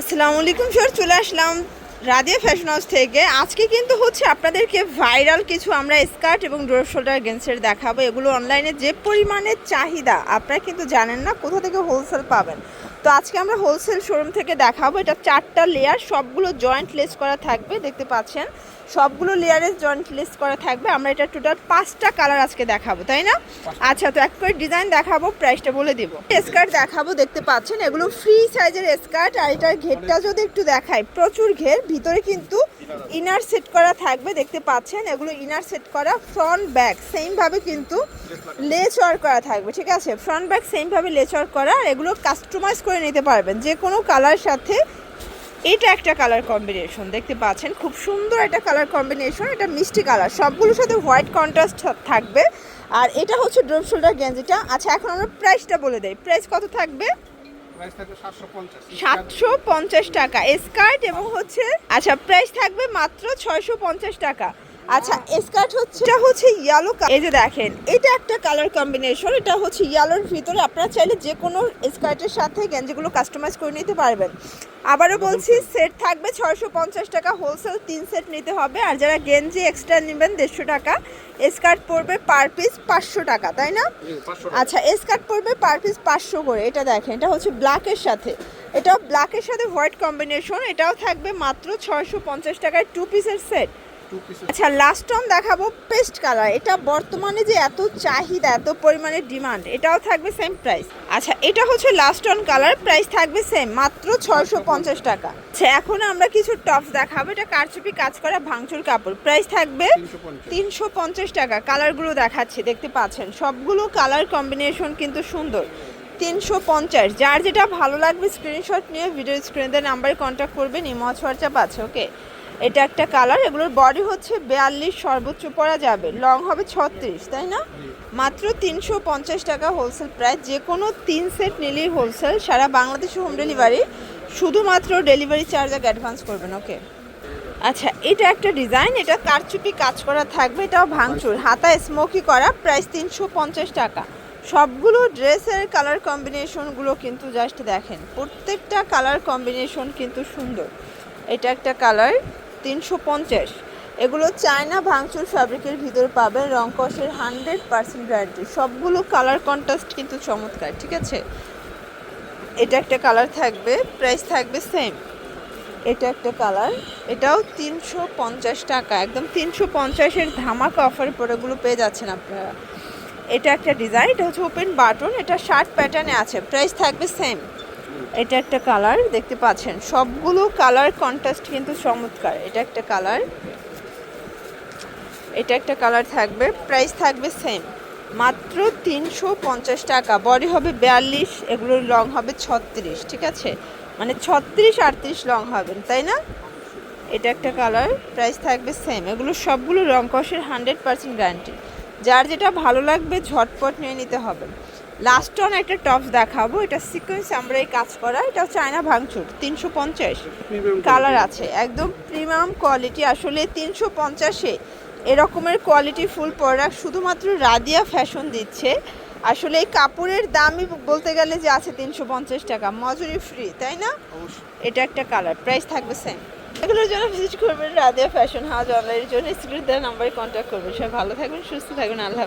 আসসালামু আলাইকুম স্যার চলে আসলাম রাধিয়া ফ্যাশন হাউস থেকে। আজকে কিন্তু হচ্ছে আপনাদেরকে ভাইরাল কিছু আমরা স্কার্ট এবং ডোর শোল্ডার গেন্সের দেখাবো। এগুলো অনলাইনে যে পরিমাণে চাহিদা, আপনারা কিন্তু জানেন না, কোথা থেকে হোলসেল পাবেন। তো আজকে আমরা হোলসেল শোরুম থেকে দেখাবো। এটা চারটা লেয়ার সবগুলো জয়েন্ট লেস করা থাকবে দেখতে পাচ্ছেন? সবগুলো লেয়ারের জয়েন্ট লেস করা থাকবে। আমরা এটা টোটাল পাঁচটা কালার আজকে দেখাবো তাই না? আচ্ছা তো এক করে ডিজাইন দেখাবো প্রাইসটা বলে দিব। স্কার্ট দেখাবো দেখতে পাচ্ছেন? এগুলো ফ্রি সাইজের স্কার্ট আর এটার ঘেরটা যদি একটু দেখাই প্রচুর ঘের ভিতরে কিন্তু ইনার সেট করা থাকবে দেখতে পাচ্ছেন? এগুলো ইনার সেট করা ফ্রন্ট ব্যাক সেম ভাবে কিন্তু লেস ওয়ার্ক করা থাকবে ঠিক আছে? ফ্রন্ট ব্যাক সেম ভাবে লেস ওয়ার্ক করা আর এগুলো কাস্টমাইজ করে নিতে পারবেন। যে কোনো কালার সাথে এটা একটা কালার কম্বিনেশন দেখতে পাচ্ছেন খুব সুন্দর একটা কালার কম্বিনেশন এটা মিষ্টি কালার সবগুলোর সাথে হোয়াইট কন্ট্রাস্ট থাকবে। আর এটা হচ্ছে ড্রপ শোল্ডার গেঞ্জিটা। আচ্ছা এখন আমরা প্রাইসটা বলে দেই। প্রাইস কত থাকবে? সাতশো পঞ্চাশ। টাকা। স্কার্ট এবং হচ্ছে আচ্ছা প্রাইস থাকবে মাত্র ছয়শো পঞ্চাশ টাকা। আচ্ছা স্কার্ট হচ্ছে এটা হচ্ছে ইয়েলো এই যে দেখেন এটা একটা কালার কম্বিনেশন এটা হচ্ছে ইয়েলোর ভিতরে। আপনারা চাইলে যে কোনো স্কার্টের সাথে গেঞ্জিগুলো কাস্টমাইজ করে নিতে পারবেন। আবারও বলছি সেট থাকবে ছয়শো পঞ্চাশ টাকা হোলসেল তিন সেট নিতে হবে। আর যারা গেঞ্জি এক্সট্রা নেবেন দেড়শো টাকা। স্কার্ট পড়বে পার পিস পাঁচশো টাকা তাই না? আচ্ছা স্কার্ট পড়বে পার পিস পাঁচশো করে। এটা দেখেন এটা হচ্ছে ব্ল্যাকের সাথে। এটাও ব্ল্যাকের সাথে হোয়াইট কম্বিনেশন এটাও থাকবে মাত্র ছয়শো পঞ্চাশ টাকায় টু পিসের সেট আচ্ছা লাস্ট অন দেখাবো পেস্ট কালার এটা বর্তমানে যে এত চাহিদা এত পরিমাণে ডিমান্ড এটাও থাকবে সেম প্রাইস আচ্ছা এটা হচ্ছে লাস্ট অন কালার প্রাইস থাকবে সেম মাত্র ছয়শো পঞ্চাশ টাকা। আচ্ছা এখন আমরা কিছু টপস দেখাবো। এটা কারচুপি কাজ করা ভাঙচুর কাপড়। প্রাইস থাকবে তিনশো পঞ্চাশ। টাকা। কালারগুলো দেখাচ্ছি দেখতে পাচ্ছেন। সবগুলো কালার কম্বিনেশন কিন্তু সুন্দর। তিনশো পঞ্চাশ। যার যেটা ভালো লাগবে স্ক্রিনশট নিয়ে ভিডিও স্ক্রিনে নাম্বারে কন্ট্যাক্ট করবেন ইমজ হোয়াটসঅ্যাপ আছে ওকে এটা একটা কালার, এগুলোর বডি হচ্ছে বিয়াল্লিশ সর্বোচ্চ পরা যাবে। লং হবে ছত্রিশ, তাই না? মাত্র তিনশো পঞ্চাশ টাকা হোলসেল প্রাইস যে কোনো তিন সেট নিলেই হোলসেল সারা বাংলাদেশে হোম ডেলিভারি শুধুমাত্র ডেলিভারি চার্জ আগে অ্যাডভান্স করবেন ওকে আচ্ছা এটা একটা ডিজাইন এটা কারচুপি কাজ করা থাকবে, এটাও ভাঙচুর। হাতা স্মোকি করা প্রাইস তিনশো পঞ্চাশ টাকা। সবগুলো ড্রেসের কালার কম্বিনেশনগুলো কিন্তু জাস্ট দেখেন। প্রত্যেকটা কালার কম্বিনেশন কিন্তু সুন্দর। এটা একটা কালার তিনশো পঞ্চাশ। এগুলো চায়না ভাঙচুর ফ্যাব্রিকের ভিতরে পাবেন রং কষের হান্ড্রেড পার্সেন্ট গ্যারান্টি সবগুলো কালার কন্ট্রাস্ট কিন্তু চমৎকার, ঠিক আছে? এটা একটা কালার থাকবে প্রাইস থাকবে সেম এটা একটা কালার এটাও তিনশো পঞ্চাশ টাকা, একদম তিনশো পঞ্চাশের ধামাকা অফার পরে পরেগুলো পেয়ে যাচ্ছেন আপনারা। এটা একটা ডিজাইন এটা হচ্ছে ওপেন বাটন এটা শার্ট প্যাটার্নে আছে প্রাইস থাকবে সেম এটা একটা কালার দেখতে পাচ্ছেন। সবগুলো কালার কন্ট্রাস্ট কিন্তু চমৎকার। এটা একটা কালার এটা একটা কালার থাকবে। প্রাইস থাকবে সেম মাত্র তিনশো পঞ্চাশ টাকা। বডি হবে বিয়াল্লিশ এগুলোর লং হবে ছত্রিশ, ঠিক আছে? মানে ছত্রিশ, আটত্রিশ লং হবেন তাই না? এটা একটা কালার প্রাইস থাকবে সেম এগুলো সবগুলো রং কষের হান্ড্রেড পার্সেন্ট গ্যারান্টি যার যেটা ভালো লাগবে, ঝটপট নিয়ে নিতে হবে। লাস্ট অন একটা টপস দেখাবো। এটা সিকোয়েন্স আমরা এই কাজ করা। এটা চায়না ভাঙচুর তিনশো পঞ্চাশ। কালার আছে একদম প্রিমিয়াম কোয়ালিটি আসলে তিনশো পঞ্চাশে এরকমের কোয়ালিটি ফুল প্রোডাক্ট শুধুমাত্র রাদিয়া ফ্যাশন দিচ্ছে। আসলে এই কাপড়ের দামই বলতে গেলে যে আছে তিনশো পঞ্চাশ টাকা। মজুরি ফ্রি তাই না? এটা একটা কালার প্রাইস থাকবে সেম এগুলোর জন্য ভিজিট করবেন রাদিয়া ফ্যাশন হাউস অনলাইনের জন্য। স্ক্রিন দেওয়ার নাম্বারে কন্ট্যাক্ট করবেন। সবাই ভালো থাকবেন সুস্থ থাকবেন। আল্লাহ।